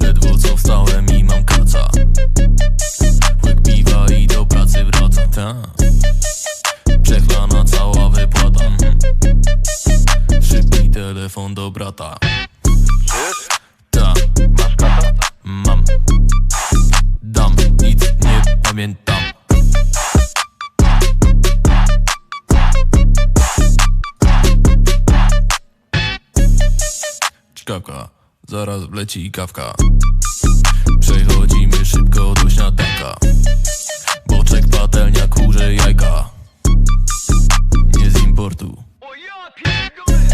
Ledwo co wstałem i mam kaca. Łyk piwa i do pracy wracam Ta Przechlana cała wypłata. Szybki telefon do brata. Ta Mam. Dam. Nic nie pamiętam Czkawka, zaraz wleci kawka. Przechodzimy szybko do śniadanka. Boczek, patelnia, kurze, jajka. Nie z importu.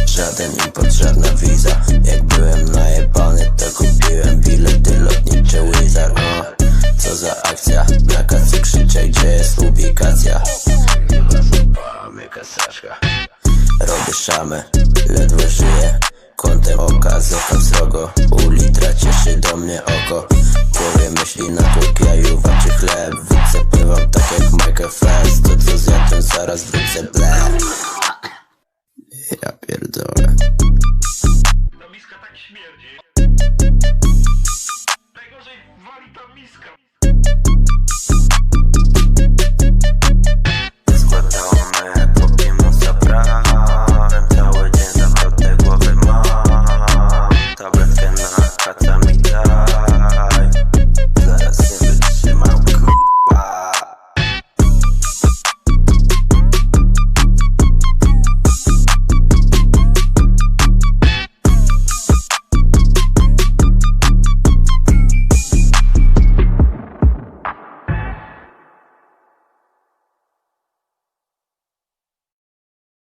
Żaden import, żadna wiza. Jak byłem najebany, to kupiłem bilety lotnicze Wizard. Co za akcja, na kacy krzyczę, gdzie jest Saszka Robię szamę, ledwo żyję kogo Uli cieszy do mnie oko. Głowie myśli na kupia juwa czy chleb. Wycepywam tak jak Michael Fest To co zjadłem zaraz wrócę. Ble Ja pierdolę. Miska tak śmierdzi. Najgorzej wali ta miska.